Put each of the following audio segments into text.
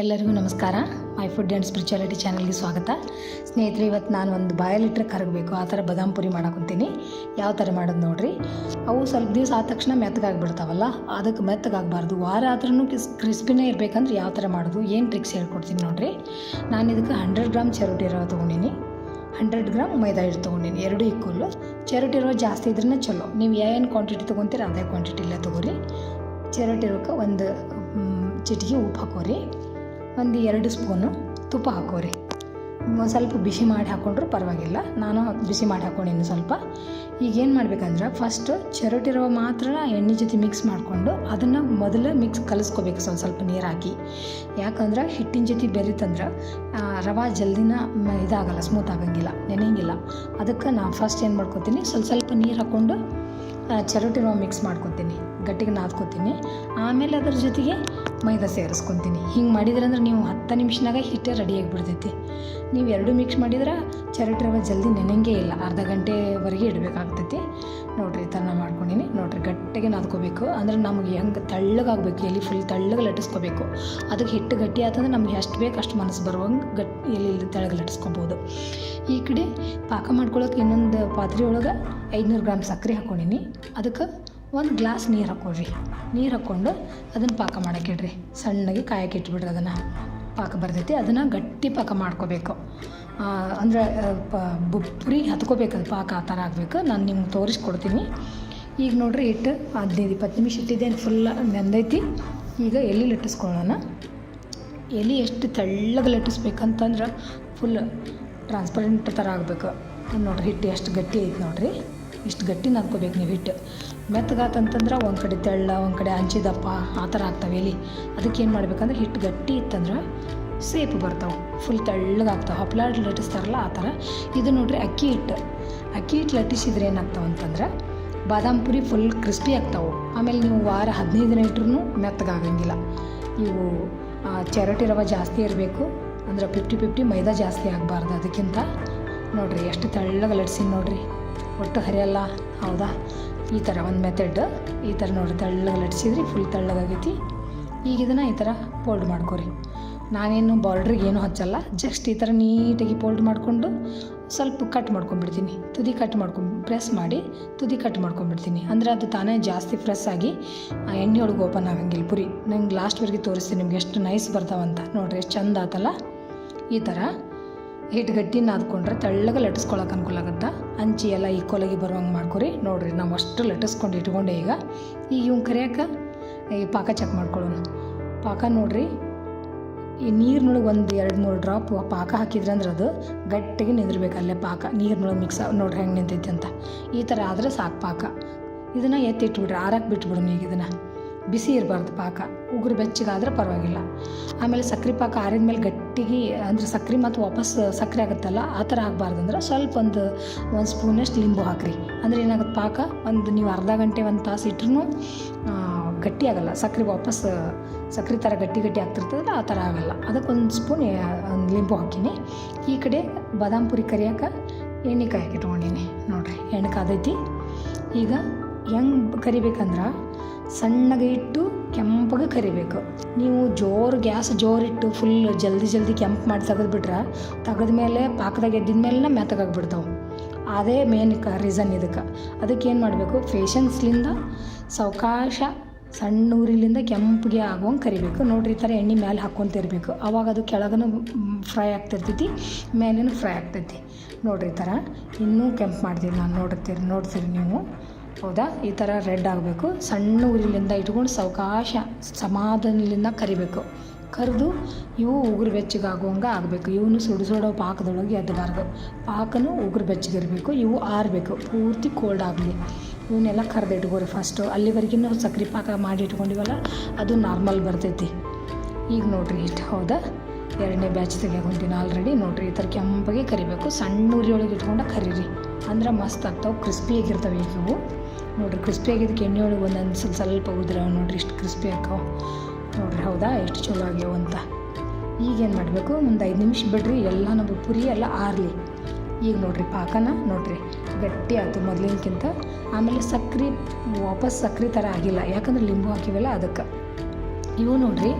ಎಲ್ಲರಿಗೂ ನಮಸ್ಕಾರ. My food and spirituality ಚಾನಲ್ಗೆ ಸ್ವಾಗತ. ಸ್ನೇಹಿತರೆ, ಇವತ್ತು ನಾನು ಒಂದು ಬಾಯಲ್ಲಿಟ್ರೆ ಕರಗಬೇಕು. ಆ ಥರ ಬದಾಮ್ ಪುರಿ ಮಾಡಾಕೊಂತೀನಿ. ಯಾವ ಥರ ಮಾಡೋದು ನೋಡ್ರಿ. ಅವು ಸ್ವಲ್ಪ ದಿವಸ ಆದ ತಕ್ಷಣ ಮೆತ್ತಗಾಗ್ಬಿಡ್ತಾವಲ್ಲ, ಅದಕ್ಕೆ ಮೆತ್ತಗಾಗಬಾರ್ದು. ವಾರ ಆದ್ರೂ ಕಿಸ್ ಕ್ರಿಸ್ಪಿನೇ ಇರಬೇಕಂದ್ರೆ ಯಾವ ಥರ ಮಾಡೋದು, ಏನು ಟ್ರಿಕ್ಸ್ ಹೇಳ್ಕೊಡ್ತೀನಿ ನೋಡ್ರಿ. ನಾನು ಇದಕ್ಕೆ ಹಂಡ್ರೆಡ್ ಗ್ರಾಮ್ ಚರೋಟಿ ಇರೋ ತೊಗೊಂಡಿನಿ. ಹಂಡ್ರೆಡ್ ಗ್ರಾಮ್ ಮೈದಾ ಹಿಟ್ಟು ತೊಗೊಂಡಿನಿ. ಎರಡು ಈಕ್ವಲ್ಲು ಚರೋಟಿ ಇರೋ ಜಾಸ್ತಿ ಇದ್ರೇ ಚಲೋ. ನೀವು ಏನು ಕ್ವಾಂಟಿಟಿ ತೊಗೊತೀರ ಅದೇ ಕ್ವಾಂಟಿಟಿಲೇ ತೊಗೊರಿ. ಚರೋಟಿ ಇರೋಕೆ ಒಂದು ಚಿಟಿಗೆ ಉಪ್ಪು ಹಾಕೋರಿ. ಒಂದು ಎರಡು ಸ್ಪೂನು ತುಪ್ಪ ಹಾಕೋರಿ. ಸ್ವಲ್ಪ ಬಿಸಿ ಮಾಡಿ ಹಾಕ್ಕೊಂಡ್ರೂ ಪರವಾಗಿಲ್ಲ. ನಾನು ಬಿಸಿ ಮಾಡಿ ಹಾಕ್ಕೊಂಡಿನಿ ಸ್ವಲ್ಪ. ಈಗ ಏನು ಮಾಡ್ಬೇಕಂದ್ರೆ ಫಸ್ಟ್ ಚರಟಿ ರವೆ ಮಾತ್ರ ಎಣ್ಣೆ ಜೊತೆ ಮಿಕ್ಸ್ ಮಾಡಿಕೊಂಡು ಅದನ್ನು ಮೊದಲು ಮಿಕ್ಸ್ ಕಲಿಸ್ಕೋಬೇಕು ಸ್ವಲ್ಪ ಸ್ವಲ್ಪ ನೀರು ಹಾಕಿ ಯಾಕಂದ್ರೆ ಹಿಟ್ಟಿನ ಜೊತೆ ಬೆರೀತಂದ್ರೆ ರವೆ ಜಲ್ದಿನ ಇದಾಗಲ್ಲ ಸ್ಮೂತ್ ಆಗಂಗಿಲ್ಲ, ನೆನೆಯಂಗಿಲ್ಲ. ಅದಕ್ಕೆ ನಾನು ಫಸ್ಟ್ ಏನು ಮಾಡ್ಕೊತೀನಿ, ಸ್ವಲ್ಪ ಸ್ವಲ್ಪ ನೀರು ಹಾಕ್ಕೊಂಡು ಚರೋಟಿ ರವೆ ಮಿಕ್ಸ್ ಮಾಡ್ಕೊತೀನಿ. ಗಟ್ಟಿಗೆ ನಾದ್ಕೋತೀನಿ. ಆಮೇಲೆ ಅದ್ರ ಜೊತೆಗೆ ಮೈದಾ ಸೇರಿಸ್ಕೊತೀನಿ. ಹಿಂಗೆ ಮಾಡಿದ್ರಂದ್ರೆ ನೀವು ಹತ್ತು ನಿಮಿಷನಾಗ ಹಿಟ್ಟೆ ರೆಡಿಯಾಗಿ ಬಿಡ್ತೈತಿ ನೀವು ಎರಡು ಮಿಕ್ಸ್ ಮಾಡಿದ್ರೆ ಚರಟ್ ರವೆ ಜಲ್ದಿ ನೆನೆಂಗೇ ಇಲ್ಲ. ಅರ್ಧ ಗಂಟೆವರೆಗೆ ಇಡಬೇಕಾಗ್ತೈತಿ. ನೋಡ್ರಿ, ಈ ಥರ ನಾ ಮಾಡ್ಕೊಂಡಿನಿ. ನೋಡ್ರಿ, ಗಟ್ಟಿಗೆ ನಾದ್ಕೋಬೇಕು. ಅಂದ್ರೆ ನಮಗೆ ಹೆಂಗೆ ತಳ್ಳಗಾಗಬೇಕು ಎಲ್ಲಿ ಫುಲ್ ತಳ್ಳಗೆ ಲಟ್ಟಿಸ್ಕೋಬೇಕು. ಅದಕ್ಕೆ ಹಿಟ್ಟು ಗಟ್ಟಿ ಆತಂದ್ರೆ ನಮ್ಗೆ ಎಷ್ಟು ಬೇಕು ಅಷ್ಟು ಮನಸ್ಸು ಬರುವಂಗೆ ಗಟ್ ಇಲ್ಲಿ ತೆಳಗೆ ಲಟ್ಟಿಸ್ಕೊಬೋದು. ಈ ಕಡೆ ಪಾಕ ಮಾಡ್ಕೊಳ್ಳೋಕೆ ಇನ್ನೊಂದು ಪಾತ್ರೆ ಒಳಗೆ ಐದುನೂರು ಗ್ರಾಮ್ ಸಕ್ಕರೆ ಹಾಕ್ಕೊಂಡಿನಿ ಅದಕ್ಕೆ ಒಂದು ಗ್ಲಾಸ್ ನೀರು ಹಾಕ್ಕೊಳ್ರಿ. ನೀರು ಹಾಕ್ಕೊಂಡು ಅದನ್ನು ಪಾಕ ಮಾಡಕ್ಕೆ ಇಡ್ರಿ. ಸಣ್ಣಗೆ ಕಾಯಕ್ಕೆ ಇಟ್ಬಿಡ್ರಿ ಅದನ್ನು. ಪಾಕ ಬರ್ತೈತಿ, ಅದನ್ನು ಗಟ್ಟಿ ಪಾಕ ಮಾಡ್ಕೋಬೇಕು. ಅಂದರೆ ಪ, ಬು- ಪುರಿಗೆ ಹತ್ಕೋಬೇಕು ಪಾಕ, ಆ ಥರ ಆಗಬೇಕು. ನಾನು ನಿಮ್ಗೆ ತೋರಿಸ್ಕೊಡ್ತೀನಿ. ಈಗ ನೋಡ್ರಿ ಇಟ್ಟು ಹದಿನೈದು, ಇಪ್ಪತ್ತು ನಿಮಿಷ ಇಟ್ಟಿದ್ದೇನೆ ಫುಲ್ ನೆಂದೈತಿ ಈಗ ಎಲ್ಲಿ ಲಟ್ಟಿಸ್ಕೊಳ್ಳೋಣ ಎಲೆ ಎಷ್ಟು ತೆಳ್ಳಗೆ ಲಟ್ಟಿಸ್ಬೇಕಂತಂದ್ರೆ ಫುಲ್ ಟ್ರಾನ್ಸ್ಪರೆಂಟ್ ಥರ ಆಗಬೇಕು. ನೋಡ್ರಿ, ಹಿಟ್ಟು ಎಷ್ಟು ಗಟ್ಟಿ ಐತೆ ನೋಡ್ರಿ. ಇಷ್ಟು ಗಟ್ಟಿ ನಾದ್ಕೋಬೇಕು ನೀವು ಹಿಟ್ಟು. ಮೆತ್ತಗಾತಂತಂದ್ರೆ ಒಂದು ಕಡೆ ತೆಳ್ಳ, ಒಂದು ಕಡೆ ಹಂಚಿದಪ್ಪ ಆ ಥರ ಆಗ್ತವೆ ಎಲ್ಲಿ ಅದಕ್ಕೆ ಏನು ಮಾಡ್ಬೇಕಂದ್ರೆ ಹಿಟ್ಟು ಗಟ್ಟಿ ಇತ್ತಂದ್ರೆ ಸೇಪ್ ಬರ್ತಾವೆ. ಫುಲ್ ತೆಳ್ಳಗಾಗ್ತಾವೆ. ಹಪ್ಲಾಟ್ ಲಟ್ಟಿಸ್ತಾರಲ್ಲ ಆ ಥರ. ಇದು ನೋಡ್ರಿ ಅಕ್ಕಿ ಹಿಟ್ಟು. ಅಕ್ಕಿ ಹಿಟ್ಟು ಲಟ್ಟಿಸಿದ್ರೆ ಏನಾಗ್ತಾವೆ ಅಂತಂದ್ರೆ ಬಾದಾಮ್ ಪುರಿ ಫುಲ್ ಕ್ರಿಸ್ಪಿ ಆಗ್ತಾವೆ. ಆಮೇಲೆ ನೀವು ವಾರ ಹದಿನೈದು ದಿನ ಇಟ್ರೂ ಮೆತ್ತಗಾಗಂಗಿಲ್ಲ. ಇವು ಚರಟಿ ರವೆ ಜಾಸ್ತಿ ಇರಬೇಕು. ಅಂದ್ರೆ ಫಿಫ್ಟಿ ಫಿಫ್ಟಿ ಮೈದಾ ಜಾಸ್ತಿ ಆಗಬಾರ್ದು ಅದಕ್ಕಿಂತ. ನೋಡ್ರಿ ಎಷ್ಟು ತೆಳ್ಳಗೆ ಲಟ್ಸಿನಿ ನೋಡ್ರಿ. ಒಟ್ಟು ಹರಿಯಲ್ಲ? ಹೌದಾ? ಈ ಥರ ಒಂದು ಮೆಥಡ್ ಈ ಥರ ನೋಡಿ ತೆಳ್ಳಗೆ ಲಟ್ಸಿದ್ರಿ ಫುಲ್ ತಳ್ಳಗಾಗೈತಿ. ಈಗ ಇದನ್ನು ಈ ಥರ ಫೋಲ್ಡ್ ಮಾಡ್ಕೊರಿ. ನಾನೇನು ಬಾರ್ಡ್ರಿಗೆ ಏನೂ ಹಚ್ಚಲ್ಲ. ಜಸ್ಟ್ ಈ ಥರ ನೀಟಾಗಿ ಫೋಲ್ಡ್ ಮಾಡಿಕೊಂಡು ಸ್ವಲ್ಪ ಕಟ್ ಮಾಡ್ಕೊಂಡ್ಬಿಡ್ತೀನಿ. ತುದಿ ಕಟ್ ಮಾಡ್ಕೊಂಡು ಪ್ರೆಸ್ ಮಾಡಿ ತುದಿ ಕಟ್ ಮಾಡ್ಕೊಂಡ್ಬಿಡ್ತೀನಿ. ಅಂದರೆ ಅದು ತಾನೇ ಜಾಸ್ತಿ ಫ್ರೆಸ್ ಆಗಿ ಎಣ್ಣೆ ಒಳಗೆ ಓಪನ್ ಆಗಂಗಿಲ್ಲ ಪುರಿ. ನಂಗೆ ಲಾಸ್ಟ್ವರೆಗೆ ತೋರಿಸ್ತೀನಿ ನಿಮ್ಗೆ ಎಷ್ಟು ನೈಸ್ ಬರ್ತಾವಂತ. ನೋಡ್ರಿ, ಎಷ್ಟು ಚಂದ ಆತಲ್ಲ? ಈ ಥರ. ಹಿಟ್ಟು ಗಟ್ಟಿ ನಾದ್ಕೊಂಡ್ರೆ ತೆಳ್ಳಗೆ ಲಟ್ಟಿಸ್ಕೊಳಕ್ಕೆ ಅನುಕೂಲ ಆಗುತ್ತೆ? ಹಂಚಿ ಎಲ್ಲ ಈಕ್ವಲಾಗಿ ಬರುವಂಗೆ ಮಾಡ್ಕೊರಿ. ನೋಡ್ರಿ, ನಾವು ಅಷ್ಟು ಲಟ್ಟಿಸ್ಕೊಂಡು ಇಟ್ಕೊಂಡೆ ಈಗ. ಈಗ ಇವ್ನು ಕರಿಯಕ್ಕೆ ಈ ಪಾಕ ಚೆಕ್ ಮಾಡ್ಕೊಳ್ಳೋಣ. ಪಾಕ ನೋಡ್ರಿ. ಈ ನೀರಿನೊಳಗೆ ಒಂದು ಎರಡು ಮೂರು ಡ್ರಾಪ್ ಪಾಕ ಹಾಕಿದ್ರೆ ಅಂದ್ರೆ ಅದು ಗಟ್ಟಿಗೆ ನಿಂದಿರ್ಬೇಕು ಅಲ್ಲೇ ಪಾಕ. ನೀರಿನೊಳಗೆ ಮಿಕ್ಸ್ ನೋಡ್ರಿ ಹೆಂಗೆ ನಿಂತೈತಿ ಅಂತ. ಈ ಥರ ಆದರೆ ಸಾಕು ಪಾಕ. ಇದನ್ನು ಎತ್ತಿಟ್ಬಿಡ್ರಿ ಆರಕ್ಕೆ ಬಿಟ್ಬಿಡೋಣ ಈಗ ಇದನ್ನು. ಬಿಸಿ ಇರಬಾರ್ದು ಪಾಕ. ಉಗುರು ಬೆಚ್ಚಗಾದ್ರೆ ಪರವಾಗಿಲ್ಲ. ಆಮೇಲೆ ಸಕ್ಕರೆ ಪಾಕ ಆರಿದ ಮೇಲೆ ಗಟ್ಟಿಗೆ, ಅಂದರೆ ಸಕ್ಕರೆ ಮತ್ತು ವಾಪಸ್ ಸಕ್ಕರೆ ಆಗುತ್ತಲ್ಲ, ಆ ಥರ ಆಗಬಾರ್ದು ಅಂದ್ರೆ ಸ್ವಲ್ಪ ಒಂದು ಒಂದು ಸ್ಪೂನಷ್ಟು ಲಿಂಬು ಹಾಕ್ರಿ. ಅಂದರೆ ಏನಾಗುತ್ತೆ ಪಾಕ? ಒಂದು ನೀವು ಅರ್ಧ ಗಂಟೆ, ಒಂದು ತಾಸು ಇಟ್ರೂ ಗಟ್ಟಿ ಆಗಲ್ಲ. ಸಕ್ಕರೆ ವಾಪಸ್ ಸಕ್ಕರೆ ಥರ ಗಟ್ಟಿ ಗಟ್ಟಿ ಆಗ್ತಿರ್ತದಲ್ಲ, ಆ ಥರ ಆಗಲ್ಲ. ಅದಕ್ಕೆ ಒಂದು ಸ್ಪೂನ್ ಲಿಂಬು ಹಾಕೀನಿ. ಈ ಕಡೆ ಬಾದಾಮ್ ಪುರಿ ಕರಿಯೋಕೆ ಎಣ್ಣೆ ಕಾಯಕ್ಕೆ ಇಟ್ಕೊಂಡೀನಿ. ನೋಡಿರಿ, ಎಣ್ಣೆ ಕಾದೈತಿ. ಈಗ ಹೆಂಗೆ ಕರಿಬೇಕಂದ್ರೆ ಸಣ್ಣಗೆ ಇಟ್ಟು ಕೆಂಪಗೆ ಕರಿಬೇಕು. ನೀವು ಜೋರು ಗ್ಯಾಸ್ ಜೋರಿಟ್ಟು ಫುಲ್ ಜಲ್ದಿ ಜಲ್ದಿ ಕೆಂಪು ಮಾಡಿ ತೆಗೆದ್ಬಿಟ್ರೆ ತೆಗೆದ ಮೇಲೆ ಪಾಕದಾಗ ಎದ್ದಿದ ಮೇಲೆ ಮೆತ್ತಗಾಗ್ಬಿಡ್ತಾವೆ ಅದೇ ಮೇನ್ ಕ ರೀಸನ್ ಇದಕ್ಕೆ. ಅದಕ್ಕೆ ಏನು ಮಾಡಬೇಕು? ಫೇಶನ್ಸ್ಲಿಂದ ಸಾವಕಾಶ ಸಣ್ಣ ಊರಿಲಿಂದ ಕೆಂಪಿಗೆ ಆಗುವಂಗೆ ಕರಿಬೇಕು. ನೋಡ್ರಿ ಈ ಥರ ಎಣ್ಣೆ ಮೇಲೆ ಹಾಕ್ಕೊಂತಿರ್ಬೇಕು ಅವಾಗ ಅದು ಕೆಳಗೂ ಫ್ರೈ ಆಗ್ತಿರ್ತೈತಿ ಮೇಲೇನು ಫ್ರೈ ಆಗ್ತೈತಿ. ನೋಡ್ರಿ ಈ ಥರ ಇನ್ನೂ ಕೆಂಪು ಮಾಡ್ತೀವಿ ನಾನು. ನೋಡ್ತೀರಿ ನೋಡ್ತೀರಿ ನೀವು. ಹೌದಾ? ಈ ಥರ ರೆಡ್ ಆಗಬೇಕು. ಸಣ್ಣ ಉರಿಲಿಂದ ಇಟ್ಕೊಂಡು ಸಾವಕಾಶ ಸಮಾಧಾನದಿಂದ ಕರಿಬೇಕು. ಕರೆದು ಇವು ಉಗುರು ಬೆಚ್ಚಗಾಗುವಂಗೆ ಆಗಬೇಕು. ಇವನು ಸುಡು ಸುಡೋ ಪಾಕದೊಳಗೆ ಎದ್ದಬಾರ್ದು ಪಾಕನು ಉಗುರು ಬೆಚ್ಚಗಿರಬೇಕು. ಇವು ಆರಬೇಕು. ಪೂರ್ತಿ ಕೋಲ್ಡ್ ಆಗಲಿ. ಇವನ್ನೆಲ್ಲ ಕರೆದು ಇಟ್ಕೋರಿ ಫಸ್ಟು ಅಲ್ಲಿವರೆಗಿನ ಸಕ್ರೆ ಪಾಕ ಮಾಡಿ ಇಟ್ಕೊಂಡಿವಲ್ಲ, ಅದು ನಾರ್ಮಲ್ ಬರ್ತೈತಿ. ಈಗ ನೋಡ್ರಿ ಇಷ್ಟು. ಹೌದಾ? ಎರಡನೇ ಬ್ಯಾಚ್ ತೆಗಿಯಾಕೊಂತೀನಿ ಆಲ್ರೆಡಿ ನೋಡ್ರಿ ಈ ಥರ ಕೆಂಪಗೆ ಕರಿಬೇಕು. ಸಣ್ಣ ಉರಿ ಒಳಗೆ ಇಟ್ಕೊಂಡು ಕರೀರಿ. ಅಂದ್ರೆ ಮಸ್ತ್ ಆಗ್ತಾವೆ ಕ್ರಿಸ್ಪಿಯಾಗಿರ್ತವೆ ಈಗ ಇವು. ನೋಡ್ರಿ ಕ್ರಿಸ್ಪಿ ಆಗಿದ್ದಕ್ಕೆ ಎಣ್ಣೆ ಒಳಗೆ ಒಂದೊಂದು ಸ್ವಲ್ಪ ಸ್ವಲ್ಪ ಉದ್ರವ ನೋಡ್ರಿ, ಇಷ್ಟು ಕ್ರಿಸ್ಪಿ ಆಕಾವ ನೋಡ್ರಿ, ಹೌದಾ? ಎಷ್ಟು ಚಲೋ ಆಗ್ಯಾವ ಅಂತ. ಈಗೇನು ಮಾಡಬೇಕು? ಒಂದು ಐದು ನಿಮಿಷ ಬಿಡ್ರಿ, ಎಲ್ಲ ನಮಗೆ ಪುರಿ ಎಲ್ಲ ಆರಲಿ. ಈಗ ನೋಡ್ರಿ, ಪಾಕನ ನೋಡ್ರಿ, ಗಟ್ಟಿ ಆಯ್ತು ಮೊದಲಿನಕ್ಕಿಂತ ಆಮೇಲೆ ಸಕ್ರೆ, ವಾಪಸ್ ಸಕ್ರೆ ಥರ ಆಗಿಲ್ಲ. ಯಾಕಂದ್ರೆ ಲಿಂಬು ಹಾಕಿವಲ್ಲ ಅದಕ್ಕೆ. ಇವು ನೋಡ್ರಿ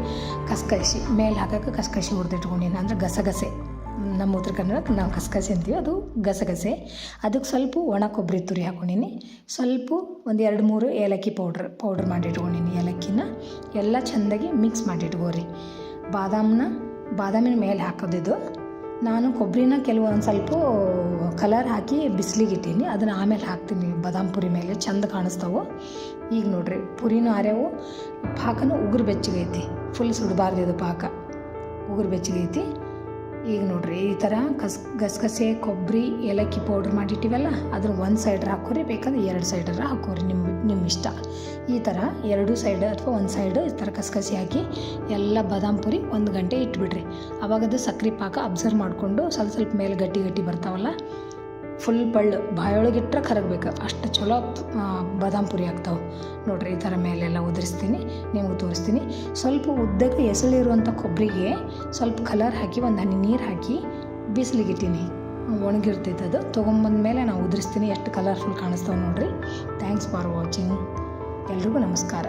ಕಸ್ಕಸಿ ಮೇಲೆ ಹಾಕೋಕೆ ಕಸ್ಕಸಿ ಹುರಿದಿಟ್ಕೊಂಡಿನಿ, ಅಂದ್ರೆ ಗಸಗಸೆ. ನಮ್ಮ ಉತ್ತರ ಕನ್ನಡಕ್ಕೆ ನಾವು ಗಸಗಸೆ ಅಂತೀವಿ. ಅದು ಗಸಗಸೆ. ಅದಕ್ಕೆ ಸ್ವಲ್ಪ ಒಣ ಕೊಬ್ಬರಿ ತುರಿ ಹಾಕೊಂಡಿನಿ. ಸ್ವಲ್ಪ ಒಂದು ಎರಡು ಮೂರು ಏಲಕ್ಕಿ ಪೌಡ್ರ್ ಪೌಡ್ರ್ ಮಾಡಿ ಇಟ್ಕೊಂಡಿನಿ ಏಲಕ್ಕಿನ. ಎಲ್ಲ ಚೆಂದಾಗಿ ಮಿಕ್ಸ್ ಮಾಡಿ ಇಟ್ಕೋರಿ ಬಾದಾಮನ್ನ ಬಾದಾಮಿನ ಮೇಲೆ ಹಾಕೋದಿದ್ದು ನಾನು ಕೊಬ್ಬರಿನ ಕೆಲವೊಂದು ಸ್ವಲ್ಪ ಕಲರ್ ಹಾಕಿ ಬಿಸಿಲಿಗೆ ಇಟ್ಟೀನಿ. ಅದನ್ನು ಆಮೇಲೆ ಹಾಕ್ತೀನಿ. ಬಾದಾಮ್ ಪುರಿ ಮೇಲೆ ಚಂದ ಕಾಣಿಸ್ತಾವೆ. ಈಗ ನೋಡ್ರಿ, ಪುರಿನೂ ಆರ್ಯಾವು ಪಾಕನೂ ಉಗುರು ಬೆಚ್ಚಗೈತಿ. ಫುಲ್ ಸುಡಬಾರ್ದು ಇದು ಪಾಕ. ಉಗುರು ಬೆಚ್ಚಗೈತಿ. ಈಗ ನೋಡ್ರಿ, ಈ ಥರ ಕಸ್, ಗಸಗಸೆ, ಕೊಬ್ಬರಿ, ಏಲಕ್ಕಿ ಪೌಡ್ರ್ ಮಾಡಿಟ್ಟಿವಲ್ಲ, ಅದ್ರ ಒಂದು ಸೈಡ್ರ ಹಾಕೋರಿ, ಬೇಕಾದ್ರೆ ಎರಡು ಸೈಡರ ಹಾಕೋರಿ ನಿಮ್ಮ ನಿಮ್ಮ ಇಷ್ಟ. ಈ ಥರ ಎರಡು ಸೈಡ್ ಅಥವಾ ಒಂದು ಸೈಡ್ ಈ ಥರ ಕಸಗಸೆ ಹಾಕಿ, ಎಲ್ಲ ಬಾದಾಮ್ ಪುರಿ ಒಂದು ಗಂಟೆ ಇಟ್ಬಿಡ್ರಿ. ಅವಾಗ ಅದು ಸಕ್ರೆ ಪಾಕ ಅಬ್ಸರ್ವ್ ಮಾಡಿಕೊಂಡು ಸ್ವಲ್ಪ ಸ್ವಲ್ಪ ಮೇಲೆ ಗಟ್ಟಿ ಗಟ್ಟಿ ಬರ್ತಾವಲ್ಲ ಫುಲ್ ಬಳ್ಳು, ಬಾಯೊಳಗೆ ಇಟ್ಟರೆ ಕರಗಬೇಕು. ಅಷ್ಟು ಚಲೋ ಬಾದಾಮ್ ಪುರಿ ಆಗ್ತಾವೆ. ನೋಡಿರಿ, ಈ ಥರ ಮೇಲೆಲ್ಲ ಉದುರಿಸ್ತೀನಿ, ನಿಮಗೆ ತೋರಿಸ್ತೀನಿ. ಸ್ವಲ್ಪ ಉದ್ದಕ್ಕೆ ಎಸಳಿರುವಂಥ ಕೊಬ್ಬರಿಗೆ ಸ್ವಲ್ಪ ಕಲರ್ ಹಾಕಿ, ಒಂದು ಹನಿ ನೀರು ಹಾಕಿ ಬಿಸಿಲಿಗಿಟ್ಟೀನಿ ಒಣಗಿರ್ತೈತೆ ಅದು. ತೊಗೊಂಬಂದ್ಮೇಲೆ ನಾವು ಉದುರಿಸ್ತೀನಿ. ಎಷ್ಟು ಕಲರ್ಫುಲ್ ಕಾಣಿಸ್ತಾವೆ ನೋಡಿರಿ. ಥ್ಯಾಂಕ್ಸ್ ಫಾರ್ ವಾಚಿಂಗ್ ಎಲ್ರಿಗೂ ನಮಸ್ಕಾರ.